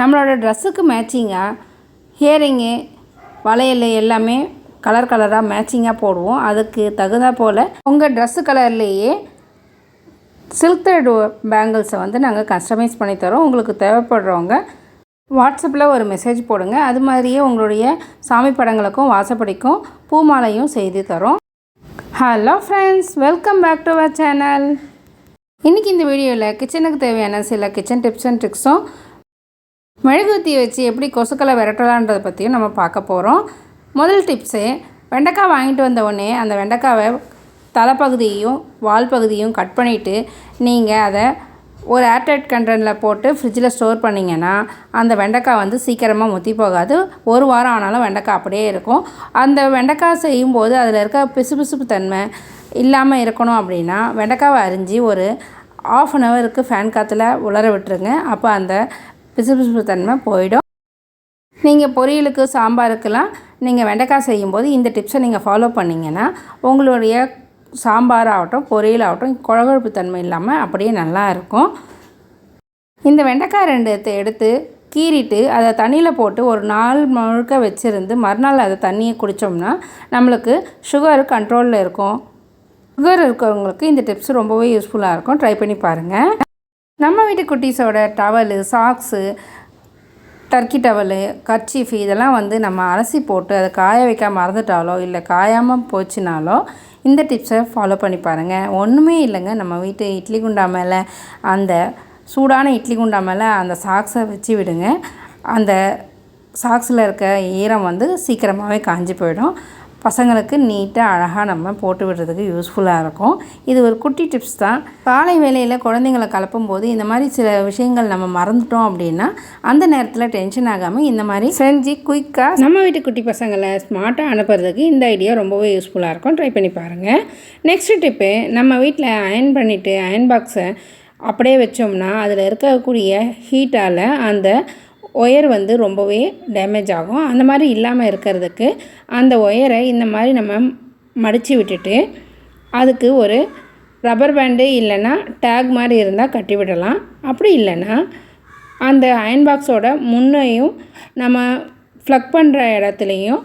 நம்மளோட ட்ரெஸ்ஸுக்கு மேட்சிங்காக ஹியரிங்கு வளையல் எல்லாமே கலர் கலராக மேட்சிங்காக போடுவோம். அதுக்கு தகுந்தா போல் உங்கள் ட்ரெஸ்ஸு கலர்லேயே சில்க் த்ரெட் பேங்கிள்ஸை வந்து நாங்கள் கஸ்டமைஸ் பண்ணி தரோம். உங்களுக்கு தேவைப்படுறவங்க வாட்ஸ்அப்பில் ஒரு மெசேஜ் போடுங்க. அது மாதிரியே உங்களுடைய சாமி படங்களுக்கும் வாசப்படிக்கும் பூமாலையும் செய்து தரோம். Hello friends welcome back to our channel இன்றைக்கி இந்த வீடியோவில் கிச்சனுக்கு தேவையான சில கிச்சன் டிப்ஸ் அண்ட் ட்ரிக்ஸும் மெழுகுத்தி வச்சு எப்படி கொசுக்களை விரட்டலான்றதை பற்றியும் நம்ம பார்க்க போகிறோம் முதல் டிப்ஸு வெண்டைக்காய் வாங்கிட்டு வந்த உடனே அந்த வெண்டைக்காவை தலைப்பகுதியையும் வால் பகுதியும் கட் பண்ணிவிட்டு நீங்கள் அதை ஒரு ஏர்டைட் கண்டெய்னரில் போட்டு ஃப்ரிட்ஜில் ஸ்டோர் பண்ணிங்கன்னா அந்த வெண்டைக்காய் வந்து சீக்கிரமாக முத்தி போகாது. ஒரு வாரம் ஆனாலும் வெண்டைக்காய் அப்படியே இருக்கும். அந்த வெண்டைக்காய் செய்யும்போது அதில் இருக்க பிசுபிசுப்பு தன்மை இல்லாமல் இருக்கணும் அப்படின்னா வெண்டைக்காவை அரிஞ்சு ஒரு ஆஃப் அன் ஹவருக்கு ஃபேன் காற்றுல உலர விட்டுருங்க. அப்போ அந்த பிசுபிசுப்பு தன்மை போயிடும். நீங்கள் பொரியலுக்கு சாம்பாருக்கெல்லாம் நீங்கள் வெண்டைக்காய் செய்யும்போது இந்த டிப்ஸை நீங்கள் ஃபாலோ பண்ணிங்கன்னா உங்களுடைய சாம்பார் ஆகட்டும் பொரியல் ஆகட்டும் குழகுழப்பு தன்மை இல்லாமல் அப்படியே நல்லா இருக்கும். இந்த வெண்டைக்காய் ரெண்டு எடுத்து எடுத்து கீறிட்டு அதை தண்ணியில் போட்டு ஒரு நாள் முழுக்க வச்சுருந்து மறுநாள் அதை தண்ணியை குடித்தோம்னா நம்மளுக்கு சுகர் கண்ட்ரோலில் இருக்கும். சுகர் இருக்கிறவங்களுக்கு இந்த டிப்ஸ் ரொம்பவே யூஸ்ஃபுல்லாக இருக்கும். ட்ரை பண்ணி பாருங்கள் நம்ம வீட்டு குட்டீஸோட towel socks turkey towel kerchief இதெல்லாம் வந்து நம்ம அலசி போட்டு அதை காய வைக்க மறந்துட்டாலோ இல்லை காயாமல் போச்சுனாலோ இந்த டிப்ஸை ஃபாலோ பண்ணி பாருங்கள் ஒன்றுமே இல்லைங்க. நம்ம வீட்டு இட்லி குண்டா மேலே அந்த சூடான இட்லி குண்டா மேலே அந்த சாக்ஸை வச்சு விடுங்க. அந்த சாக்ஸில் இருக்க ஈரம் வந்து சீக்கிரமாகவே காஞ்சி போயிடும். பசங்களுக்கு நீட்டாக அழகாக நம்ம போட்டு விடுறதுக்கு யூஸ்ஃபுல்லாக இருக்கும். இது ஒரு குட்டி டிப்ஸ் தான். காலை வேலையில் குழந்தைங்களை கலப்பும் போது இந்த மாதிரி சில விஷயங்கள் நம்ம மறந்துட்டோம் அப்படின்னா அந்த நேரத்தில் டென்ஷன் ஆகாமல் இந்த மாதிரி செஞ்சு குயிக்காக நம்ம வீட்டு குட்டி பசங்களை ஸ்மார்ட்டாக அனுப்புறதுக்கு இந்த ஐடியா ரொம்பவே யூஸ்ஃபுல்லாக இருக்கும். ட்ரை பண்ணி பாருங்கள் நெக்ஸ்ட் டிப்பு நம்ம வீட்டில் அயன் பண்ணிவிட்டு அயன் பாக்ஸை அப்படியே வச்சோம்னா அதில் இருக்கக்கூடிய ஹீட்டால் அந்த ஒயர் வந்து ரொம்பவே டேமேஜ் ஆகும். அந்த மாதிரி இல்லாமல் இருக்கிறதுக்கு அந்த ஒயரை இந்த மாதிரி நம்ம மடித்து விட்டுட்டு அதுக்கு ஒரு ரப்பர் பேண்டு இல்லைன்னா டேக் மாதிரி இருந்தால் கட்டி விடலாம். அப்படி இல்லைன்னா அந்த அயன் பாக்ஸோட முன்னையும் நம்ம ஃப்ளக் பண்ணுற இடத்துலையும்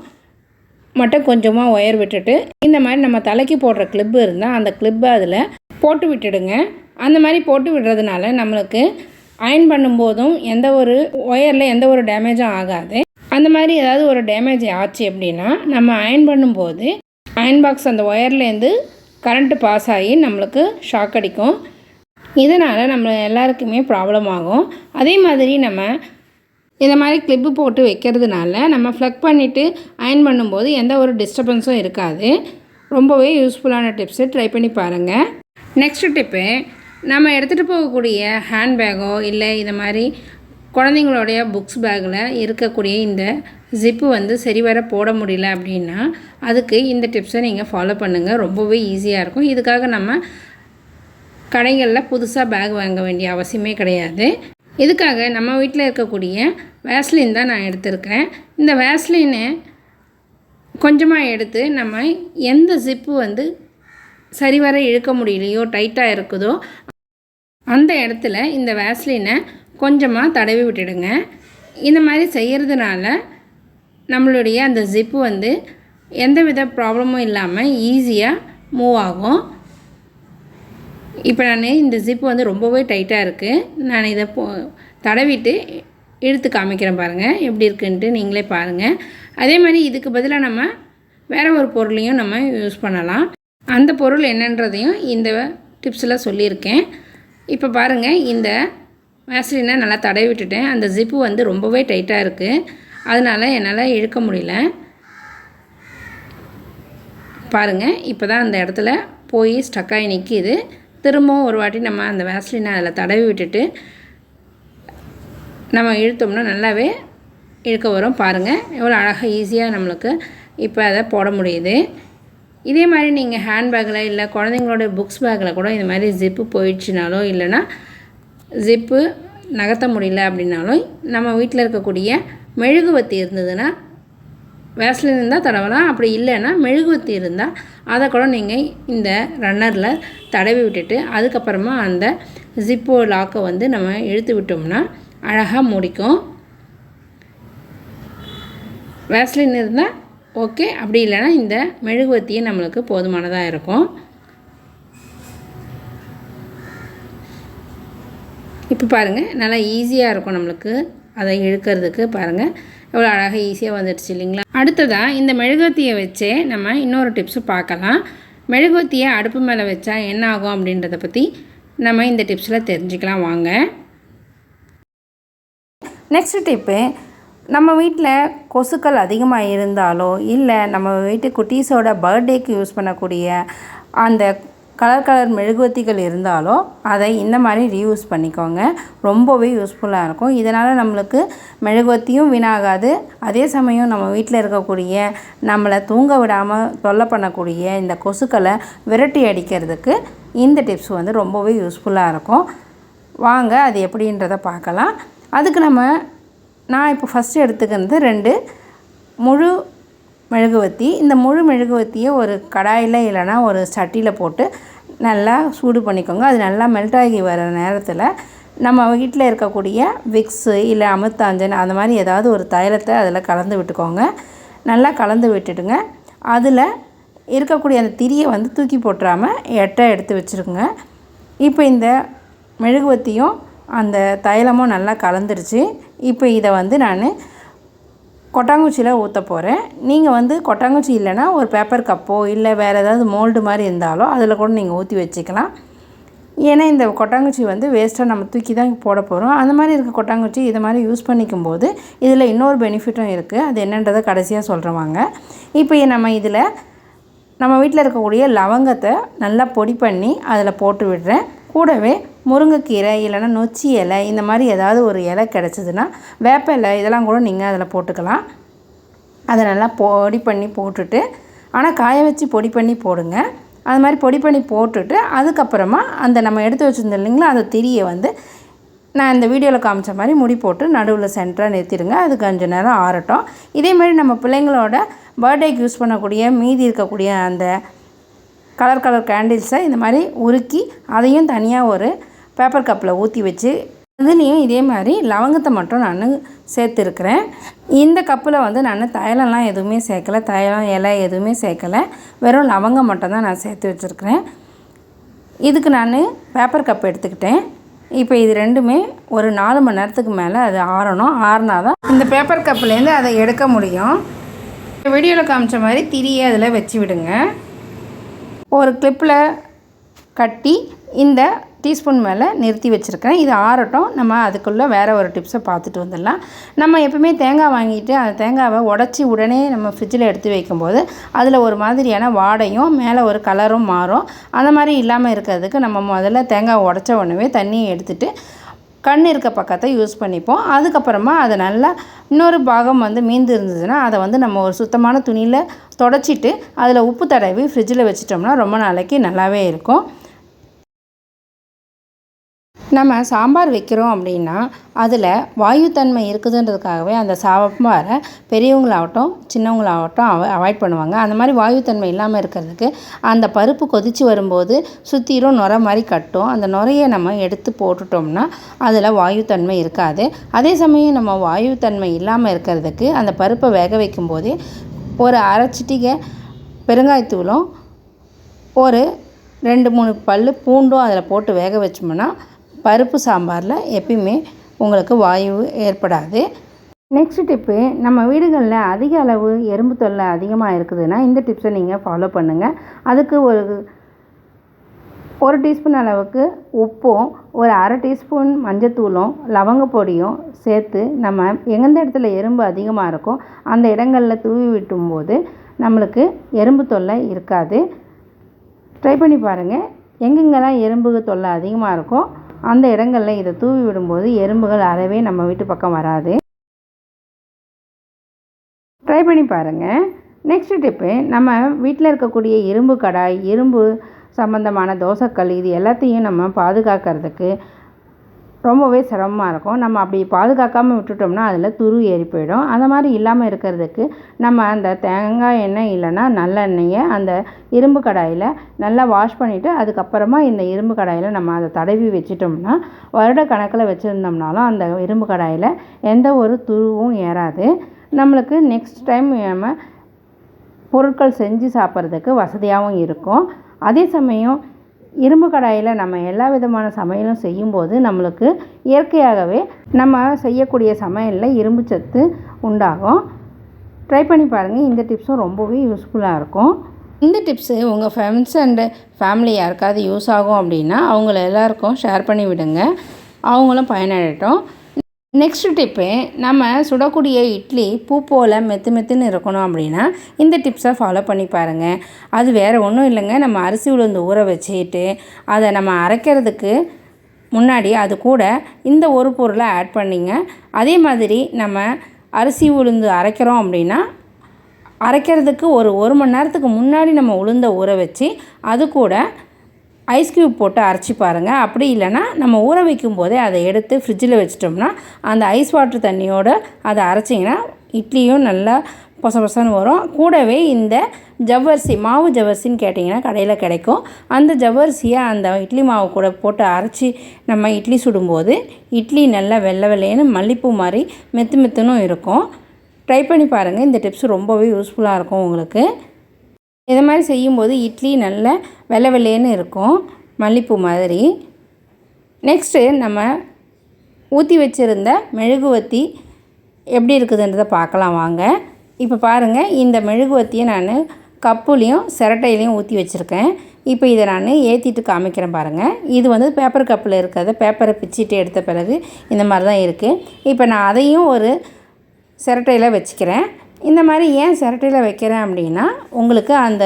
மட்டும் கொஞ்சமாக ஒயர் விட்டுட்டு இந்த மாதிரி நம்ம தலைக்கு போடுற கிளிப்பு இருந்தால் அந்த கிளிப்பை அதில் போட்டு விட்டுடுங்க. அந்த மாதிரி போட்டு விடுறதுனால நம்மளுக்கு அயன் பண்ணும்போதும் எந்த ஒரு ஒயரில் எந்த ஒரு டேமேஜும் ஆகாது. அந்த மாதிரி ஏதாவது ஒரு டேமேஜ் ஆச்சு அப்படின்னா நம்ம அயன் பண்ணும்போது அயன் பாக்ஸ் அந்த ஒயர்லேருந்து கரண்ட்டு பாஸ் ஆகி நம்மளுக்கு ஷாக் அடிக்கும். இதனால் நம்ம எல்லாருக்குமே ப்ராப்ளம் ஆகும். அதே மாதிரி நம்ம இந்த மாதிரி கிளிப்பு போட்டு வைக்கிறதுனால நம்ம ஃப்ளக் பண்ணிவிட்டு அயன் பண்ணும்போது எந்த ஒரு டிஸ்டர்பன்ஸும் இருக்காது. ரொம்பவே யூஸ்ஃபுல்லான டிப்ஸு ட்ரை பண்ணி பாருங்கள் நெக்ஸ்ட் டிப்பு நம்ம எடுத்துகிட்டு போகக்கூடிய ஹேண்ட்பேக்கோ இல்லை இந்த மாதிரி குழந்தைங்களுடைய புக்ஸ் பேக்கில் இருக்கக்கூடிய இந்த ஜிப்பு வந்து சரிவர போட முடியல அப்படின்னா அதுக்கு இந்த டிப்ஸை நீங்கள் ஃபாலோ பண்ணுங்கள் ரொம்பவே ஈஸியாக இருக்கும். இதுக்காக நம்ம கடைகளில் புதுசாக பேக் வாங்க வேண்டிய அவசியமே கிடையாது. இதுக்காக நம்ம வீட்டில் இருக்கக்கூடிய வேஸ்லின் தான் நான் எடுத்திருக்கிறேன். இந்த வேஸ்லினை கொஞ்சமாக எடுத்து நம்ம எந்த ஜிப்பு வந்து சரிவர இழுக்க முடியலையோ டைட்டாக இருக்குதோ அந்த இடத்துல இந்த வேஸ்லினை கொஞ்சமாக தடவி விட்டுடுங்க. இந்த மாதிரி செய்கிறதுனால நம்மளுடைய அந்த ஜிப்பு வந்து எந்த வித ப்ராப்ளமும் இல்லாமல் ஈஸியாக மூவ் ஆகும். இப்போ நான் இந்த ஜிப்பு வந்து ரொம்பவே டைட்டாக இருக்குது நான் இதை போ தடவிட்டு இழுத்து காமிக்கிறேன் பாருங்கள் எப்படி இருக்குன்ட்டு நீங்களே பாருங்கள் அதே மாதிரி இதுக்கு பதிலாக நம்ம வேறு ஒரு பொருளையும் நம்ம யூஸ் பண்ணலாம். அந்த பொருள் என்னன்றதையும் இந்த டிப்ஸில் சொல்லியிருக்கேன். இப்போ பாருங்கள் இந்த வேஸ்லினை நல்லா தடவி விட்டுட்டேன். அந்த ஜிப்பு வந்து ரொம்பவே டைட்டாக இருக்குது அதனால் என்னால் இழுக்க முடியல. பாருங்கள் இப்போ தான் அந்த இடத்துல போய் ஸ்டக்காகி நிற்கிது திரும்பவும் ஒரு வாட்டி நம்ம அந்த வேஸ்லினை அதில் தடவி விட்டுட்டு நம்ம இழுத்தோம்னா நல்லாவே இழுக்க வரும். பாருங்கள் எவ்வளோ அழகாக ஈஸியாக நம்மளுக்கு இப்போ அதை போட முடியுது. இதே மாதிரி நீங்கள் ஹேண்ட்பேக்கில் இல்லை குழந்தைங்களோட புக்ஸ் பேக்கில் கூட இந்த மாதிரி ஜிப்பு போயிடுச்சுனாலோ இல்லைன்னா ஜிப்பு நகர்த்த முடியல அப்படின்னாலும் நம்ம வீட்டில் இருக்கக்கூடிய மெழுகுவத்தி இருந்ததுன்னா வேஸ்லின் இருந்தால் தடவலாம். அப்படி இல்லைன்னா மெழுகுவத்தி இருந்தால் அதை கூட நீங்கள் இந்த ரன்னரில் தடவி விட்டுட்டு அதுக்கப்புறமா அந்த ஜிப்போ லாக்கை வந்து நம்ம இழுத்து விட்டோம்னா அழகாக முடிக்கும். வேஸ்லின் இருந்தால் ஓகே அப்படி இல்லைன்னா இந்த மெழுகுவத்தியே நம்மளுக்கு போதுமானதாக இருக்கும். இப்போ பாருங்கள் நல்லா ஈஸியாக இருக்கும் நம்மளுக்கு அதை இழுக்கிறதுக்கு பாருங்கள் எவ்வளோ அழகாக ஈஸியாக வந்துடுச்சு இல்லைங்களா? அடுத்ததாக இந்த மெழுகுவத்தியை வச்சே நம்ம இன்னொரு டிப்ஸு பார்க்கலாம். மெழுகுவத்தியை அடுப்பு மேலே வச்சா என்ன ஆகும் அப்படின்றத பற்றி நம்ம இந்த டிப்ஸில் தெரிஞ்சுக்கலாம் வாங்க. நெக்ஸ்ட் டிப்பு நம்ம வீட்டில் கொசுக்கள் அதிகமாக இருந்தாலோ இல்லை நம்ம வீட்டு குட்டீஸோட பர்த்டேக்கு யூஸ் பண்ணக்கூடிய அந்த கலர் கலர் மெழுகுவத்திகள் இருந்தாலோ அதை இந்த மாதிரி ரீயூஸ் பண்ணிக்கோங்க. ரொம்பவே யூஸ்ஃபுல்லாக இருக்கும். இதனால் நம்மளுக்கு மெழுகுவத்தியும் வீணாகாது. அதே சமயம் நம்ம வீட்டில் இருக்கக்கூடிய நம்மளை தூங்க விடாமல் தொல்லை பண்ணக்கூடிய இந்த கொசுக்களை விரட்டி அடிக்கிறதுக்கு இந்த டிப்ஸ் வந்து ரொம்பவே யூஸ்ஃபுல்லாக இருக்கும். வாங்க அது எப்படின்றத பார்க்கலாம். அதுக்கு நம்ம நான் இப்போ ஃபஸ்ட்டு எடுத்துக்கிறது ரெண்டு முழு மெழுகுவத்தி. இந்த முழு மெழுகுவத்தியை ஒரு கடாயில் இல்லைனா ஒரு சட்டியில் போட்டு நல்லா சூடு பண்ணிக்கோங்க. அது நல்லா மெல்ட் ஆகி வர நேரத்தில் நம்ம வீட்டில் இருக்கக்கூடிய விக்ஸு இல்லை அமிர்தாஞ்சன் அந்த மாதிரி ஏதாவது ஒரு தைலத்தை அதில் கலந்து விட்டுக்கோங்க. நல்லா கலந்து விட்டுடுங்க. அதில் இருக்கக்கூடிய அந்த திரியை வந்து தூக்கி போட்டுறாமல் எட்டை எடுத்து வச்சுருக்குங்க. இப்போ இந்த மெழுகுவத்தியும் அந்த தைலமும் நல்லா கலந்துருச்சு. இப்போ இதை வந்து நான் கொட்டாங்குச்சியில் ஊற்ற போகிறேன் நீங்கள் வந்து கொட்டாங்குச்சி இல்லைன்னா ஒரு பேப்பர் கப்போ இல்லை வேறு ஏதாவது மோல்டு மாதிரி இருந்தாலோ அதில் கூட நீங்கள் ஊற்றி வச்சுக்கலாம். ஏன்னா இந்த கொட்டாங்குச்சி வந்து வேஸ்ட்டாக நம்ம தூக்கி தான் போட போகிறோம் அந்த மாதிரி இருக்க கொட்டாங்குச்சி இதை மாதிரி யூஸ் பண்ணிக்கும் போது இதில் இன்னொரு பெனிஃபிட்டும் இருக்குது அது என்னன்றதை கடைசியாக சொல்கிறவாங்க இப்போ நம்ம இதில் நம்ம வீட்டில் இருக்கக்கூடிய லவங்கத்தை நல்லா பொடி பண்ணி அதில் போட்டு விடுறேன். கூடவே முருங்கைக்கீரை இல்லைன்னா நொச்சி இலை இந்த மாதிரி ஏதாவது ஒரு இலை கிடச்சிதுன்னா வேப்ப இலை இதெல்லாம் கூட நீங்கள் அதில் போட்டுக்கலாம். அதை நல்லா பொடி பண்ணி போட்டுட்டு ஆனால் காய வச்சு பொடி பண்ணி போடுங்க. அது மாதிரி பொடி பண்ணி போட்டுட்டு அதுக்கப்புறமா அந்த நம்ம எடுத்து வச்சுருந்தோம் இல்லைங்களா அந்த திரியை வந்து நான் இந்த வீடியோவில் காமிச்ச மாதிரி முடி போட்டு நடுவில் சென்டராக நிறுத்திடுங்க. அது கொஞ்சம் நேரம் ஆறட்டும். இதே மாதிரி நம்ம பிள்ளைங்களோட பர்த்டேக்கு யூஸ் பண்ணக்கூடிய மீதி இருக்கக்கூடிய அந்த கலர் கலர் கேண்டில்ஸை இந்த மாதிரி உருக்கி அதையும் தனியாக ஒரு பேப்பர் கப்பில் ஊற்றி வச்சு அதுலேயும் இதே மாதிரி லவங்கத்தை மட்டும் நான் சேர்த்துருக்குறேன். இந்த கப்பில் வந்து நான் தைலம்லாம் எதுவுமே சேர்க்கலை. தைலம் இலை எதுவுமே சேர்க்கலை. வெறும் லவங்கம் மட்டும் தான் நான் சேர்த்து வச்சுருக்கிறேன். இதுக்கு நான் பேப்பர் கப் எடுத்துக்கிட்டேன். இப்போ இது ரெண்டுமே ஒரு நாலு மணி நேரத்துக்கு மேலே அது ஆறணும். ஆறினா தான் இந்த பேப்பர் கப்புலேருந்து அதை எடுக்க முடியும். வீடியோவில் காமிச்ச மாதிரி திரியை அதில் வச்சு விடுங்க. ஒரு கிளிப்பில் கட்டி இந்த டீஸ்பூன் மேலே நிறுத்தி வச்சுருக்கேன் இது ஆறட்டும். நம்ம அதுக்குள்ளே வேறு ஒரு டிப்ஸை பார்த்துட்டு வந்துடலாம். நம்ம எப்பவுமே தேங்காய் வாங்கிட்டு அந்த தேங்காவை உடச்சி உடனே நம்ம ஃப்ரிட்ஜில் எடுத்து வைக்கும்போது அதில் ஒரு மாதிரியான வாடையும் மேலே ஒரு கலரும் மாறும். அந்த மாதிரி இல்லாமல் இருக்கிறதுக்கு நம்ம முதல்ல தேங்காய் உடச்ச உடனே தண்ணியை எடுத்துகிட்டு கண் இருக்க பக்கத்தை யூஸ் பண்ணிப்போம். அதுக்கப்புறமா அதை நல்லா இன்னொரு பாகம் வந்து மீந்து இருந்ததுன்னா அதை வந்து நம்ம ஒரு சுத்தமான துணியில் தொடச்சிட்டு அதில் உப்பு தடவி ஃப்ரிட்ஜில் வச்சிட்டோம்னா ரொம்ப நாளைக்கு நல்லாவே இருக்கும். நம்ம சாம்பார் வைக்கிறோம் அப்படின்னா அதில் வாயுத்தன்மை இருக்குதுன்றதுக்காகவே அந்த சாம்பாரை பெரியவங்களாகட்டும் சின்னவங்களாகட்டும் அவ அவாய்ட் பண்ணுவாங்க. அந்த மாதிரி வாயுத்தன்மை இல்லாமல் இருக்கிறதுக்கு அந்த பருப்பு கொதித்து வரும்போது சுற்றிலும் நுர மாதிரி கட்டும். அந்த நுரையை நம்ம எடுத்து போட்டுட்டோம்னா அதில் வாயுத்தன்மை இருக்காது. அதே சமயம் நம்ம வாயுத்தன்மை இல்லாமல் இருக்கிறதுக்கு அந்த பருப்பை வேக வைக்கும்போதே ஒரு அரைச்சிட்டிக பெருங்காயத்தூளும் ஒரு ரெண்டு மூணு பல் பூண்டும் அதில் போட்டு வேக வச்சோம்னா பருப்பு சாம்பாரில் எப்பயுமே உங்களுக்கு வாயு ஏற்படாது. நெக்ஸ்ட் டிப்பு நம்ம வீடுகளில் அதிக அளவு எறும்பு தொல்லை அதிகமாக இருக்குதுன்னா இந்த டிப்ஸை நீங்கள் ஃபாலோ பண்ணுங்கள் அதுக்கு ஒரு ஒரு டீஸ்பூன் அளவுக்கு உப்பும் ஒரு அரை டீஸ்பூன் மஞ்சத்தூளும் லவங்க பொடியும் சேர்த்து நம்ம எங்கெந்த இடத்துல எறும்பு அதிகமாக இருக்கோ அந்த இடங்களில் தூவி விட்டும்போது நம்மளுக்கு எறும்பு தொல்லை இருக்காது. ட்ரை பண்ணி பாருங்கள் எங்கெங்கெல்லாம் எறும்பு தொல்லை அதிகமாக இருக்கோ அந்த இடங்களில் இதை தூவி விடும்போது எறும்புகள் அறவே நம்ம வீட்டு பக்கம் வராது. ட்ரை பண்ணி பாருங்கள் நெக்ஸ்ட் டிப்பு நம்ம வீட்டில் இருக்கக்கூடிய இரும்பு கடாய் இரும்பு சம்மந்தமான தோசைக்கல் இது எல்லாத்தையும் நம்ம பாதுகாக்கிறதுக்கு ரொம்பவே சிரமமாக இருக்கும். நம்ம அப்படி பாதுகாக்காமல் விட்டுட்டோம்னா அதில் துரு ஏறி போயிடும். அந்த மாதிரி இல்லாமல் இருக்கிறதுக்கு நம்ம அந்த தேங்காய் எண்ணெய் இல்லைன்னா நல்லெண்ணெயை அந்த இரும்பு கடாயில் நல்லா வாஷ் பண்ணிவிட்டு அதுக்கப்புறமா இந்த இரும்பு கடாயில் நம்ம அதை தடவி வச்சிட்டோம்னா வருட கணக்கில் வச்சுருந்தோம்னாலும் அந்த இரும்பு கடாயில் எந்த ஒரு துருவும் ஏறாது. நம்மளுக்கு நெக்ஸ்ட் டைம் நம்ம பொருட்கள் செஞ்சு சாப்பிட்றதுக்கு வசதியாகவும் இருக்கும். அதே சமயம் இரும்பு கடாயில் நம்ம எல்லா விதமான சமையலும் செய்யும்போது நம்மளுக்கு இயற்கையாகவே நம்ம செய்யக்கூடிய சமையலில் இரும்பு சத்து உண்டாகும். ட்ரை பண்ணி பாருங்கள் இந்த டிப்ஸும் ரொம்பவே யூஸ்ஃபுல்லாக இருக்கும். இந்த டிப்ஸு உங்கள் ஃப்ரெண்ட்ஸ் அண்டு ஃபேமிலி யாருக்காவது யூஸ் ஆகும் அப்படின்னா அவங்கள எல்லாருக்கும் ஷேர் பண்ணி விடுங்க. அவங்களும் பயனடையட்டும். நெக்ஸ்ட் டிப்பு நம்ம சுடக்கூடிய இட்லி பூ போல் மெத்து மெத்துன்னு இருக்கணும் அப்படின்னா இந்த டிப்ஸை ஃபாலோ பண்ணி பாருங்கள் அது வேறு ஒன்றும் இல்லைங்க. நம்ம அரிசி உளுந்து ஊற வச்சுட்டு அதை நம்ம அரைக்கிறதுக்கு முன்னாடி அது கூட இந்த ஒரு பொருளை ஆட் பண்ணிங்க. அதே மாதிரி நம்ம அரிசி உளுந்து அரைக்கிறோம் அப்படின்னா அரைக்கிறதுக்கு ஒரு ஒரு மணி நேரத்துக்கு முன்னாடி நம்ம உளுந்த ஊற வச்சு அது கூட ஐஸ் க்யூப் போட்டு அரைச்சி பாருங்கள் அப்படி இல்லைன்னா நம்ம ஊற வைக்கும் போதே அதை எடுத்து ஃப்ரிட்ஜில் வச்சிட்டோம்னா அந்த ஐஸ் வாட்டர் தண்ணியோடு அதை அரைச்சிங்கன்னா இட்லியும் நல்லா பொச பொசன்னு வரும். கூடவே இந்த ஜவ்வரிசி மாவு ஜவ்வரிசின்னு கேட்டிங்கன்னா கடையில் கிடைக்கும். அந்த ஜவ்வரிசியை அந்த இட்லி மாவு கூட போட்டு அரைச்சி நம்ம இட்லி சுடும்போது இட்லி நல்லா வெள்ளை வெள்ளையன்னு மல்லிப்பூ மாதிரி மெத்து மெத்துனும் இருக்கும். ட்ரை பண்ணி பாருங்கள் இந்த டிப்ஸ் ரொம்பவே யூஸ்ஃபுல்லாக இருக்கும் உங்களுக்கு. இதை மாதிரி செய்யும்போது இட்லி நல்ல வெள்ளை வெள்ளையன்னு இருக்கும். மல்லிப்பூ மாதிரி. நெக்ஸ்ட்டு நம்ம ஊற்றி வச்சுருந்த மெழுகுவத்தி எப்படி இருக்குதுன்றதை பார்க்கலாம் வாங்க. இப்போ பாருங்கள் இந்த மெழுகுவத்தியை நான் கப்புலேயும் சிரட்டையிலையும் ஊற்றி வச்சுருக்கேன். இப்போ இதை நான் ஏற்றிட்டு காமிக்கிறேன் பாருங்கள் இது வந்து பேப்பர் கப்பில் இருக்கிறத பேப்பரை பிச்சுட்டு எடுத்த பிறகு இந்த மாதிரி தான் இருக்குது இப்போ நான் அதையும் ஒரு சிரட்டையில் வச்சுக்கிறேன். இந்த மாதிரி ஏன் சிரட்டையில் வைக்கிறேன் அப்படின்னா உங்களுக்கு அந்த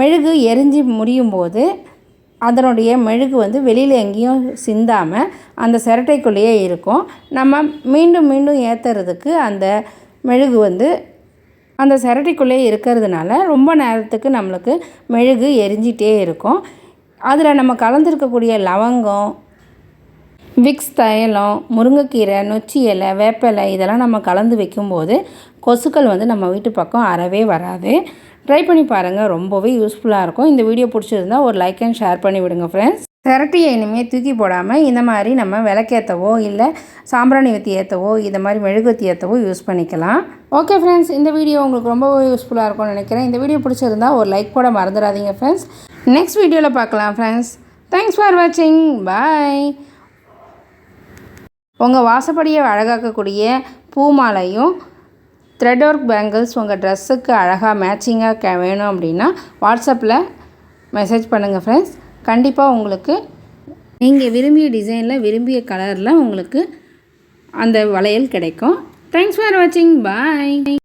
மெழுகு எரிஞ்சு முடியும் போது அதனுடைய மெழுகு வந்து வெளியில் எங்கேயும் சிந்தாமல் அந்த சிரட்டைக்குள்ளேயே இருக்கும். நம்ம மீண்டும் மீண்டும் ஏற்றுறதுக்கு அந்த மெழுகு வந்து அந்த சிரட்டைக்குள்ளேயே இருக்கிறதுனால ரொம்ப நேரத்துக்கு நம்மளுக்கு மெழுகு எரிஞ்சிட்டே இருக்கும். அதில் நம்ம கலந்துருக்கக்கூடிய லவங்கம் விக்ஸ் தைலம் முருங்கைக்கீரை நொச்சி இலை வேப்பிலை இதெல்லாம் நம்ம கலந்து வைக்கும்போது கொசுக்கள் வந்து நம்ம வீட்டு பக்கம் அறவே வராது. ட்ரை பண்ணி பாருங்கள் ரொம்பவே யூஸ்ஃபுல்லாக இருக்கும். இந்த வீடியோ பிடிச்சிருந்தா ஒரு லைக் அண்ட் ஷேர் பண்ணி விடுங்க ஃப்ரெண்ட்ஸ் திரட்டியை இனிமேல் தூக்கி போடாமல் இந்த மாதிரி நம்ம விளக்கேற்றவோ இல்லை சாம்பிராணி வத்தி ஏற்றவோ இந்த மாதிரி மெழுகுவத்தி ஏற்றவோ யூஸ் பண்ணிக்கலாம். ஓகே ஃப்ரெண்ட்ஸ் இந்த வீடியோ உங்களுக்கு ரொம்ப யூஸ்ஃபுல்லாக இருக்கும்னு நினைக்கிறேன். இந்த வீடியோ பிடிச்சிருந்தா ஒரு லைக் போட மறந்துடாதீங்க ஃப்ரெண்ட்ஸ் நெக்ஸ்ட் வீடியோவில் பார்க்கலாம் ஃப்ரெண்ட்ஸ் தேங்க்ஸ் ஃபார் வாட்சிங் பாய் உங்கள் வாசப்படியை அழகாக்கக்கூடிய பூ மாலையும் த்ரெட் ஒர்க் பேங்கிள்ஸ் உங்கள் ட்ரெஸ்ஸுக்கு அழகாக மேட்சிங்காக கே வேணும் அப்படின்னா வாட்ஸ்அப்பில் மெசேஜ் பண்ணுங்கள் ஃப்ரெண்ட்ஸ் கண்டிப்பாக உங்களுக்கு நீங்கள் விரும்பிய டிசைனில் விரும்பிய கலரில் உங்களுக்கு அந்த வளையல் கிடைக்கும். தேங்க்ஸ் ஃபார் வாட்சிங் பாய்